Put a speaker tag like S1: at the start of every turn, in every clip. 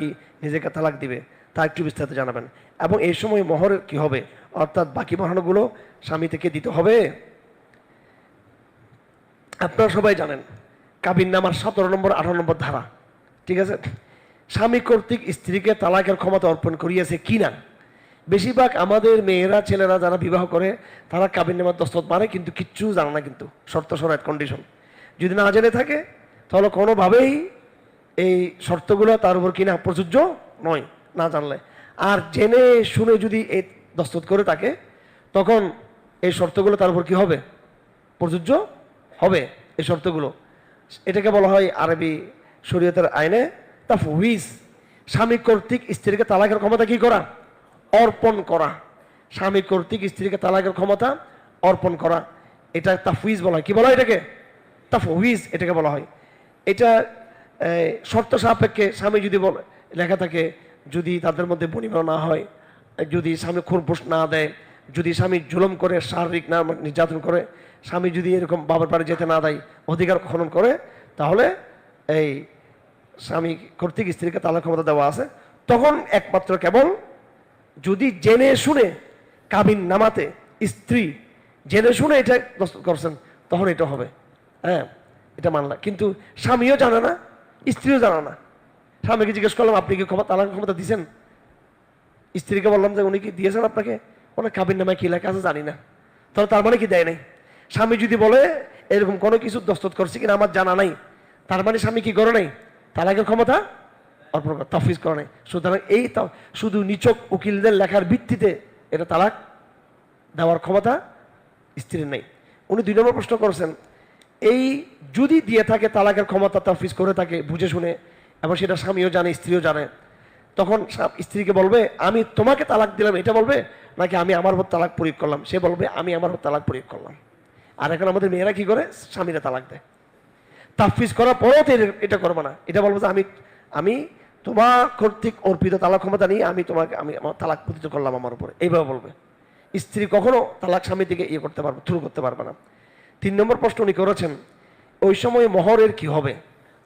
S1: কি নিজেকে তালাক দিবে, তা একটু বিস্তারিত জানাবেন। এবং এই সময় মোহরের কি হবে? অর্থাৎ বাকি মহানগুলো স্বামী থেকে দিতে হবে। আপনারা সবাই জানেন, কাবিন নামার সতেরো নম্বর, আঠারো নম্বর ধারা, ঠিক আছে? স্বামী কর্তৃক স্ত্রীকে তালাকের ক্ষমতা অর্পণ করিয়েছে কি না? বেশিরভাগ আমাদের মেয়েরা, ছেলেরা যারা বিবাহ করে, তারা কাবিন নামার দস্তত মারে, কিন্তু কিচ্ছু জানে না কিন্তু, শর্ত সরাত কন্ডিশন যদি না জেনে থাকে, তাহলে কোনোভাবেই এই শর্তগুলো তার উপর কিনা প্রযোজ্য নয়, না জানলে। আর জেনে শুনে যদি এই দস্তত করে তাকে তখন এই শর্তগুলো তার উপর কি হবে? প্রযোজ্য হবে এই শর্তগুলো। এটাকে বলা হয় আরবি শরীয়তের আইনে তাফউইজ। স্বামী কর্তৃক স্ত্রীকে তালাকের ক্ষমতা কি করা? অর্পণ করা। স্বামী কর্তৃক স্ত্রীকে তালাকের ক্ষমতা অর্পণ করা। এটা তাফউইজ বলা হয়। কি বলা হয় এটাকে? তাফউইজ এটাকে বলা হয়। এটা শর্ত সাপেক্ষে স্বামী যদি বলে, লেখা থাকে, যদি তাদের মধ্যে বনিমা না হয়, যদি স্বামী খোরপোশ না দেয়, যদি স্বামী জুলম করে, শারীরিক না নির্যাতন করে, স্বামী যদি এরকম বাবার বাড়ি যেতে না দেয়, অধিকার খনন করে, তাহলে এই স্বামী কর্তৃক স্ত্রীকে তালাক ক্ষমতা দেওয়া আছে। তখন একমাত্র কেবল যদি জেনে শুনে কাবিন নামাতে স্ত্রী জেনে শুনে এটা করছেন, তখন এটা হবে। হ্যাঁ এটা মানলা। কিন্তু স্বামীও জানে না স্ত্রীও জানে না। স্বামীকে জিজ্ঞেস করলাম, আপনি কি ক্ষমতা তালাক ক্ষমতা দিয়েছেন? স্ত্রীকে বললাম যে, উনি কি দিয়েছেন আপনাকে? ওনার কাবিন নামে কি লেখা আছে জানি না। তাহলে তার মানে কি দেয় নাই? স্বামী যদি বলে, এরকম কোনো কিছু দস্তত করছে কিনা আমার জানা নাই, তার মানে স্বামী কি করে নাই? তালাকের ক্ষমতা অর্পণ করে তফিজ করে নাই। সুতরাং এই শুধু নিচক উকিলদের লেখার ভিত্তিতে এটা তালাক দেওয়ার ক্ষমতা স্ত্রীর নেই। উনি দুই নম্বর প্রশ্ন করেছেন এই যদি দিয়ে থাকে, তালাকের ক্ষমতা তফিজ করে থাকে, বুঝে শুনে, এবং সেটা স্বামীও জানে, স্ত্রীও জানে, তখন স্ত্রীকে বলবে, আমি তোমাকে তালাক দিলাম। এটা বলবে, নাকি আমি আমার উপর তালাক প্রয়োগ করলাম? সে বলবে, আমি আমার উপর তালাক প্রয়োগ করলাম। আর এখন আমাদের মেয়েরা কি করে? স্বামীরা তালাক দেয়। তাফিজ করার পরেও তো এটা- এটা করবে না। এটা বলব যে, আমি আমি তোমার কর্তৃক অর্পিত তালাক ক্ষমতা নিয়ে আমি তোমাকে, আমি আমার তালাক পতিত করলাম আমার উপরে। এইভাবে বলবে। স্ত্রী কখনো তালাক স্বামী থেকে ইয়ে করতে পারবে, থ্রু করতে পারবে না। তিন নম্বর প্রশ্ন উনি করেছেন ওই সময় মহরের কি হবে?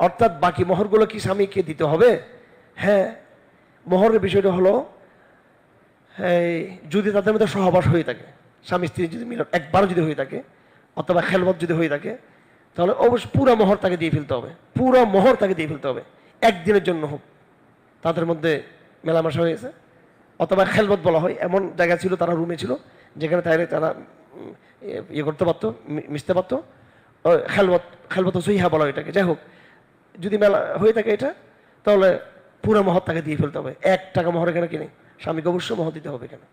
S1: অর্থাৎ বাকি মহরগুলো কি স্বামীকে দিতে হবে? হ্যাঁ মহরের বিষয়টা হলো এই, যদি তাদের মধ্যে সহবাস হয়ে থাকে স্বামী স্ত্রী যদি মিলন একবারও যদি হয়ে থাকে অথবা খেলবত যদি হয়ে থাকে তাহলে অবশ্য পুরো মোহর তাকে দিয়ে ফেলতে হবে। পুরো মোহর তাকে দিয়ে ফেলতে হবে। একদিনের জন্য হোক। তাদের মধ্যে মেলামেশা হয়েছে অথবা খেলবত বলা হয়। এমন জায়গা ছিল তারা রুমে ছিল যেখানে তাইলে তারা ইয়ে করতে পারতো মিশতে পারতো। খেলবত খেলবত সহিহা বলা এটাকে। যাই হোক, যদি মেলা হয়ে থাকে এটা, তাহলে পুরো মহর তাকে দিয়ে ফেলতে হবে। এক টাকা মহর এখানে কিনে, স্বামীকে অবশ্যই মহর দিতে হবে এখানে।